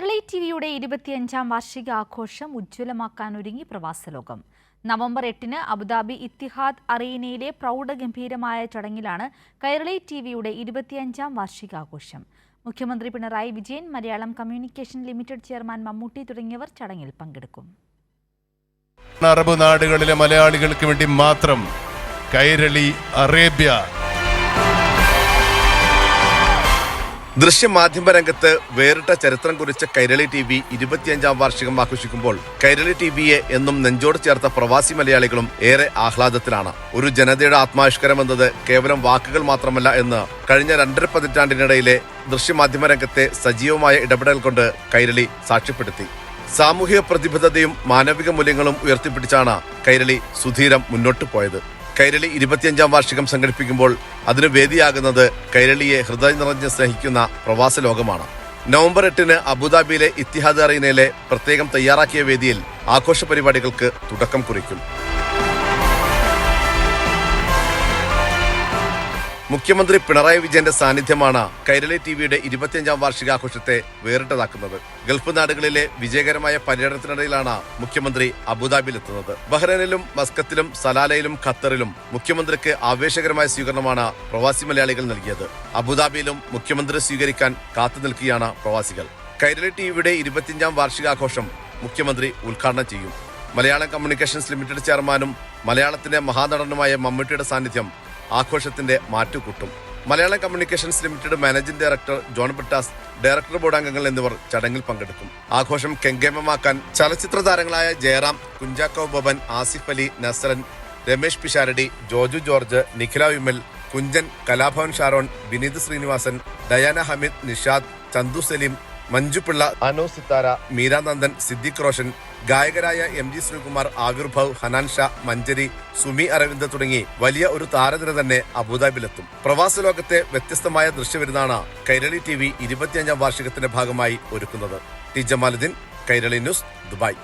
കൈരളി ടിവിയുടെ ഇരുപത്തിയഞ്ചാം വാർഷികാഘോഷം ഉജ്ജ്വലമാക്കാൻ ഒരുങ്ങി പ്രവാസലോകം നവംബർ എട്ടിന് അബുദാബി ഇത്തിഹാദ് അറീനയിലെ പ്രൗഢഗംഭീരമായ ചടങ്ങിലാണ് കൈരളി ടിവിയുടെ ഇരുപത്തിയഞ്ചാം വാർഷികാഘോഷം. മുഖ്യമന്ത്രി Pinarayi Vijayan Malayalam communication limited chairman Mammootty തുടങ്ങിയവർ ചടങ്ങിൽ പങ്കെടുക്കും. അറബ് നാടുകളിലെ മലയാളികൾക്ക് വേണ്ടി മാത്രം കൈരളി അറേബ്യ ദൃശ്യമാധ്യമ രംഗത്ത് വേറിട്ട ചരിത്രം കുറിച്ച കൈരളി ടി വി ഇരുപത്തിയഞ്ചാം വാർഷികം ആഘോഷിക്കുമ്പോൾ കൈരളി ടി വിയെ എന്നും നെഞ്ചോട് ചേർത്ത പ്രവാസി മലയാളികളും ഏറെ ആഹ്ലാദത്തിലാണ്. ഒരു ജനതയുടെ ആത്മാവിഷ്കരം എന്നത് കേവലം വാക്കുകൾ മാത്രമല്ല എന്ന് കഴിഞ്ഞ രണ്ടര പതിറ്റാണ്ടിനിടയിലെ ദൃശ്യമാധ്യമ രംഗത്തെ സജീവമായ ഇടപെടൽ കൊണ്ട് കൈരളി സാക്ഷ്യപ്പെടുത്തി. സാമൂഹിക പ്രതിബദ്ധതയും മാനവിക മൂല്യങ്ങളും ഉയർത്തിപ്പിടിച്ചാണ് കൈരളി സുധീരം മുന്നോട്ടു പോയത്. കൈരളി ഇരുപത്തിയഞ്ചാം വാർഷികം സംഘടിപ്പിക്കുമ്പോൾ അതിന് വേദിയാകുന്നത് കൈരളിയെ ഹൃദയം നിറഞ്ഞ് സ്നേഹിക്കുന്ന പ്രവാസ ലോകമാണ്. നവംബർ എട്ടിന് അബുദാബിയിലെ ഇത്തിഹാദ് അറീനയിലെ പ്രത്യേകം തയ്യാറാക്കിയ വേദിയിൽ ആഘോഷ പരിപാടികൾക്ക് തുടക്കം കുറിക്കും. മുഖ്യമന്ത്രി പിണറായി വിജയന്റെ സാന്നിധ്യമാണ് കൈരളി ടിവിയുടെ ഇരുപത്തിയഞ്ചാം വാർഷികാഘോഷത്തെ വേറിട്ടതാക്കുന്നത്. ഗൾഫ് നാടുകളിലെ വിജയകരമായ പര്യടനത്തിനിടയിലാണ് മുഖ്യമന്ത്രി അബുദാബിയിലെത്തുന്നത്. ബഹ്റൈനിലും മസ്കത്തിലും സലാലയിലും ഖത്തറിലും മുഖ്യമന്ത്രിക്ക് ആവേശകരമായ സ്വീകരണമാണ് പ്രവാസി മലയാളികൾ നൽകിയത്. അബുദാബിയിലും മുഖ്യമന്ത്രി സ്വീകരിക്കാൻ കാത്തു നിൽക്കുകയാണ് പ്രവാസികൾ. കൈരളി ടിവിയുടെ ഇരുപത്തിയഞ്ചാം വാർഷികാഘോഷം മുഖ്യമന്ത്രി ഉദ്ഘാടനം ചെയ്യും. മലയാളം കമ്മ്യൂണിക്കേഷൻസ് ലിമിറ്റഡ് ചെയർമാനും മലയാളത്തിന്റെ മഹാനടനുമായ മമ്മൂട്ടിയുടെ സാന്നിധ്യം ആഘോഷത്തിന്റെ മാറ്റുകൂട്ടും. Malayalam communications limited managing director John Brittas director board അംഗങ്ങൾ എന്നിവർ ചടങ്ങിൽ പങ്കെടുക്കും. ആഘോഷം കെങ്കേമമാക്കാൻ ചലച്ചിത്ര താരങ്ങളായ ജയറാം കുഞ്ചാക്കോ ബോബൻ ആസിഫ് അലി നസറൻ രമേശ് പിഷാരടി ജോജു ജോർജ് നിഖില വിമൽ കുഞ്ചൻ കലാഭവൻ ഷാരോൺ വിനീത് ശ്രീനിവാസൻ ഡയാന ഹമീദ് നിഷാദ് ചന്തു സലീം മഞ്ജുപിള്ള അനു സിത്താര മീരാനന്ദൻ സിദ്ദിഖ് റോഷൻ ഗായകരായ എം ജി ശ്രീകുമാർ ആവിർഭവ് ഹനാൻ ഷാ മഞ്ചരി സുമി അരവിന്ദ് തുടങ്ങി വലിയ ഒരു താരനിര തന്നെ അബുദാബിയിലെത്തും. പ്രവാസ ലോകത്തെ വ്യത്യസ്തമായ ദൃശ്യവിരുന്നാണ് കൈരളി ടി വി ഇരുപത്തിയഞ്ചാം വാർഷികത്തിന്റെ ഭാഗമായി ഒരുക്കുന്നത്. T Jamaluddin Kairali news Dubai.